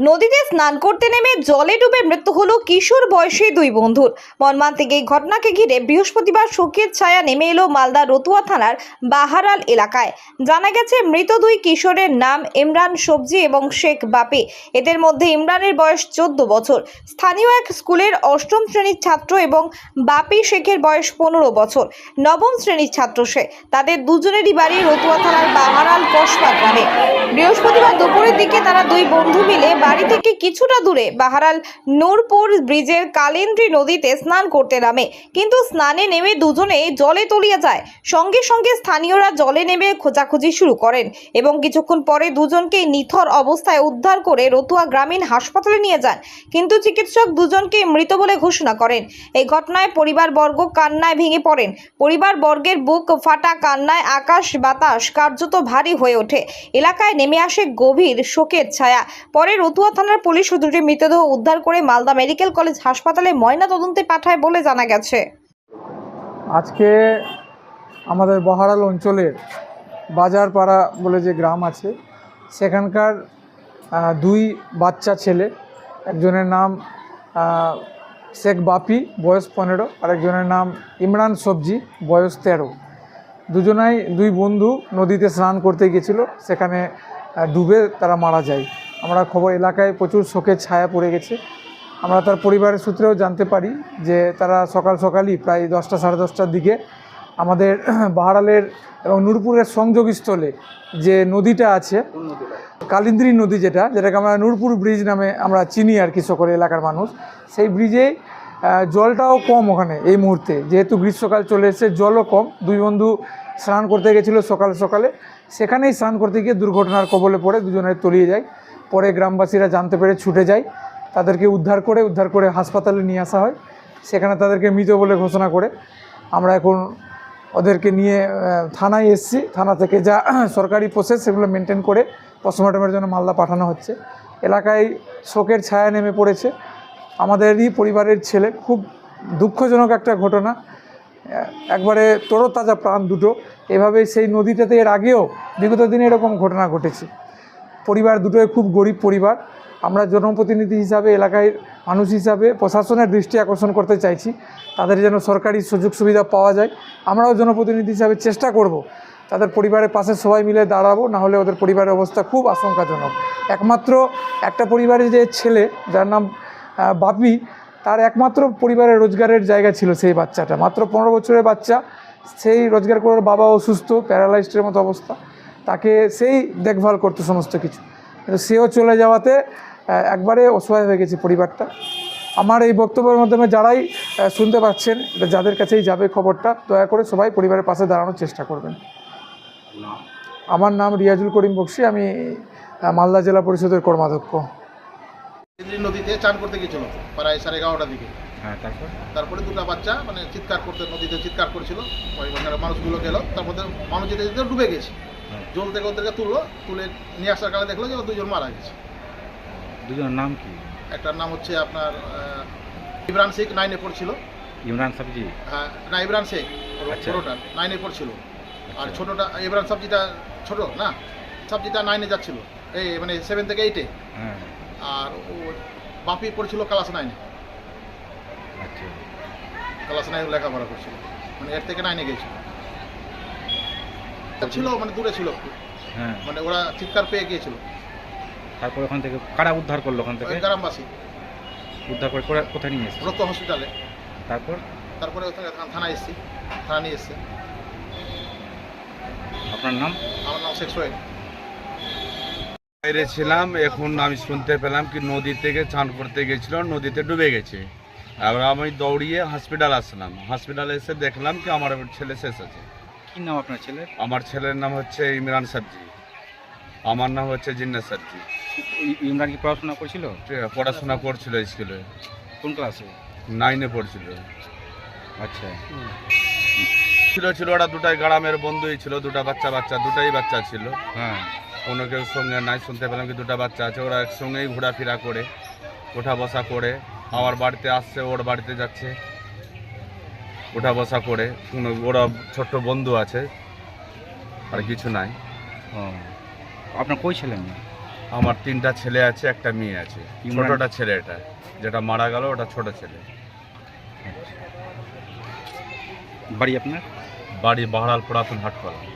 নদীতে স্নান করতে নেমে জলে ডুবে মৃত্যু হলো কিশোর বয়সী দুই বন্ধুর। মর্মান্তিক এই ঘটনাকে ঘিরে বৃহস্পতিবার শোকের ছায়া নেমে এলো মালদা রতুয়া থানার বাহারাল এলাকায়। জানা গেছে, মৃত দুই কিশোরের নাম ইমরান সবজি এবং শেখ বাপি। এদের মধ্যে ইমরানের বয়স চোদ্দ বছর। স্থানীয় এক স্কুলের অষ্টম শ্রেণির ছাত্র এবং বাপি শেখের বয়স পনেরো বছর। নবম শ্রেণির ছাত্র সে। তাদের দুজনেরই বাড়ি রতুয়া থানার বাহারাল কসবা গ্রামে। বৃহস্পতিবার দুপুরের দিকে তারা দুই বন্ধু মিলে বাড়ি থেকে কিছুটা দূরে বাহারাল নূরপুর ব্রিজের কালেন্দ্রী নদীতে স্নান করতে নামে। কিন্তু স্নানে নেমে দুজনে জলে তলিয়ে যায়। সঙ্গে সঙ্গে স্থানীয়রা জলে নেমে খোঁজাখুঁজি শুরু করেন এবং কিছুক্ষণ পরে দুজনকে নিথর অবস্থায় উদ্ধার করে রতুয়া গ্রামীণ হাসপাতালে নিয়ে যান। কিন্তু চিকিৎসক দুজনকে মৃত বলে ঘোষণা করেন। এই ঘটনায় পরিবারবর্গ কান্নায় ভেঙে পড়েন। পরিবারবর্গের বুক ফাটা কান্নায় আকাশ বাতাস কার্যত ভারী হয়ে ওঠে। এলাকায় নেমে আসে গভীর শোকের ছায়া। পরে রতুয়া থানার পুলিশ দুটি মৃতদেহ উদ্ধার করে মালদা মেডিকেল কলেজ হাসপাতালে ময়না তদন্তে পাঠায় বলে জানা গেছে। আজকে আমাদের বহারাল অঞ্চলের বাজারপাড়া বলে যে গ্রাম আছে, সেখানকার দুই বাচ্চা ছেলে, একজনের নাম শেখ বাপি, বয়স পনেরো আরেকজনের নাম ইমরান সবজি, বয়স তেরো। দুজনাই দুই বন্ধু নদীতে স্নান করতে গেছিল, সেখানে ডুবে তারা মারা যায়। আমরা খবর, এলাকায় প্রচুর শোকের ছায়া পড়ে গেছে। আমরা তার পরিবারের সূত্রেও জানতে পারি যে তারা সকাল সকালই প্রায় দশটা, সাড়ে দশটার দিকে আমাদের বাহারালের এবং নূরপুরের সংযোগস্থলে যে নদীটা আছে, কালিন্দ্রী নদী যেটা, যেটাকে আমরা নূরপুর ব্রিজ নামে আমরা চিনি আর কি সকলে, এলাকার মানুষ, সেই ব্রিজে জলটাও কম ওখানে এই মুহূর্তে। যেহেতু গ্রীষ্মকাল চলে এসেছে, জলও কম। দুই বন্ধু স্নান করতে গেছিল সকাল সকালে। সেখানেই স্নান করতে গিয়ে দুর্ঘটনার কবলে পড়ে দুজনের তলিয়ে যায়। পরে গ্রামবাসীরা জানতে পেরে ছুটে যায়। তাদেরকে উদ্ধার করে উদ্ধার করে হাসপাতালে নিয়ে আসা হয়। সেখানে তাদেরকে মৃত বলে ঘোষণা করে। আমরা এখন ওদেরকে নিয়ে থানায় এসেছি। থানা থেকে যা সরকারি প্রসেস সেগুলো মেনটেন করে পোস্টমর্টমের জন্য মালদা পাঠানো হচ্ছে। এলাকায় শোকের ছায়া নেমে পড়েছে। আমাদেরই পরিবারের ছেলে, খুব দুঃখজনক একটা ঘটনা। একবারে তরতাজা প্রাণ দুটো। এভাবে সেই নদীটাতে এর আগেও বিগত দিনে এরকম ঘটনা ঘটেছে। পরিবার দুটোই খুব গরিব পরিবার। আমরা জনপ্রতিনিধি হিসাবে, এলাকায় মানুষ হিসাবে প্রশাসনের দৃষ্টি আকর্ষণ করতে চাইছি। তাদের যেন সরকারি সুযোগ সুবিধা পাওয়া যায়, আমরাও জনপ্রতিনিধি হিসাবে চেষ্টা করব। তাদের পরিবারের পাশে সবাই মিলে দাঁড়াবো, না হলে ওদের পরিবারের অবস্থা খুব আশঙ্কাজনক। একমাত্র একটা পরিবারের যে ছেলে, যার নাম বাপি, তার একমাত্র পরিবারের রোজগারের জায়গা ছিল সেই বাচ্চাটা। মাত্র পনেরো বছরের বাচ্চা, সেই রোজগার করার বাবা অসুস্থ প্যারালাইজডের মতো অবস্থা। তাকে সেই দেখভাল করতো সমস্ত কিছু। কিন্তু সেও চলে যাওয়াতে একবারে অসহায় হয়ে গেছে পরিবারটা। আমার এই বক্তব্যের মাধ্যমে যারাই শুনতে পাচ্ছেন এটা যাদের কাছেই যাবে খবরটা দয়া করে সবাই পরিবারের পাশে দাঁড়ানোর চেষ্টা করবেন। আমার নাম রিয়াজুল করিম বক্সি আমি মালদা জেলা পরিষদের কর্মাধ্যক্ষ। নদীতে চান করতে গেছিল প্রায় সাড়ে এগারোটার দিকে। হ্যাঁ তারপর? তারপরে দুটো বাচ্চা মানে চিৎকার করতে নদীতে চিৎকার করছিল। মানুষগুলো গেল তার মধ্যে মানুষ যেতে যেতে ডুবে গেছে। জল থেকে ওদেরকে তুললো তুলে নিয়ে আসার কারণে দেখল যে ও দুজন মারা গেছে। দুজনের নাম কি? একটার নাম হচ্ছে আপনার ইমরান শেখ নাইনে পড়ছিল। ইমরান সবজি হ্যাঁ না ইমরান শেখ আচ্ছা। ছোটোটা নাইনে পড়ছিল। আর আচ্ছা। ছোটোটা ইমরান সবজিটা ছোট না? সবজিটা নাইনে যাচ্ছিল। এই মানে সেভেন থেকে এইটে হ্যাঁ। আর ও বাপি পড়ছিল ক্লাস নাইনে আচ্ছা। ক্লাস নাইন লেখাপড়া করছিল। মানে এর থেকে নাইনে গেছিল। ছিল মানে দূরে ছিল। হ্যাঁ। মানে ওরা চিৎকার পেয়ে গিয়েছিল। তারপর ওখান থেকে কারা উদ্ধার করল ওখান থেকে? গ্রামবাসী। উদ্ধার করে কোরা- কোথায় নিয়ে এসেছে? রক্ত হসপিটালে। তারপর? তারপরে ওখানে থা- থানায় এসেছি। থানা নিয়ে এসছে। আপনার নাম? আমার নাম শেখ সোহেল। বাইরে ছিলাম এখন আমি শুনতে পেলাম কি নদী থেকে চান করতে গেছিল নদীতে ডুবে গেছে। এবার আমি দৌড়িয়ে হসপিটাল আসলাম। হসপিটালে এসে দেখলাম কি আমার ছেলে শেষ আছে। কি নাম আপনার ছেলের? আমার ছেলের নাম হচ্ছে ইমরান সাবজি আমার নাম হচ্ছে জিন্না সাবজি ইমরান কি পড়াশোনা করছিল? পড়াশোনা করছিল স্কুলে। কোন ক্লাসে? নাইনে পড়ছিল। আচ্ছা। ছিল ছিল ওরা দুটাই গ্রামের বন্ধুই ছিল দুটা বাচ্চা বাচ্চা দুটাই বাচ্চা ছিল। হ্যাঁ। কোনো কেউ সঙ্গে নাই শুনতে পেলাম কি দুটা বাচ্চা আছে ওরা একসঙ্গেই ঘোরাফেরা করে ওঠা বসা করে আমার বাড়িতে আসছে ওর বাড়িতে যাচ্ছে। ওঠা বসা করে। কোনো ওরা ছোট্ট বন্ধু আছে আর কিছু নাই। ও। আপনার কই ছেলে মেয়ে? আমার তিনটা ছেলে আছে একটা মেয়ে আছে। ছোটটা ছেলে এটা। যেটা মারা গেল ওটা ছোট ছেলে। বাড়ি আপনার? বাড়ি বাহারাল পুরাতন হাটকলা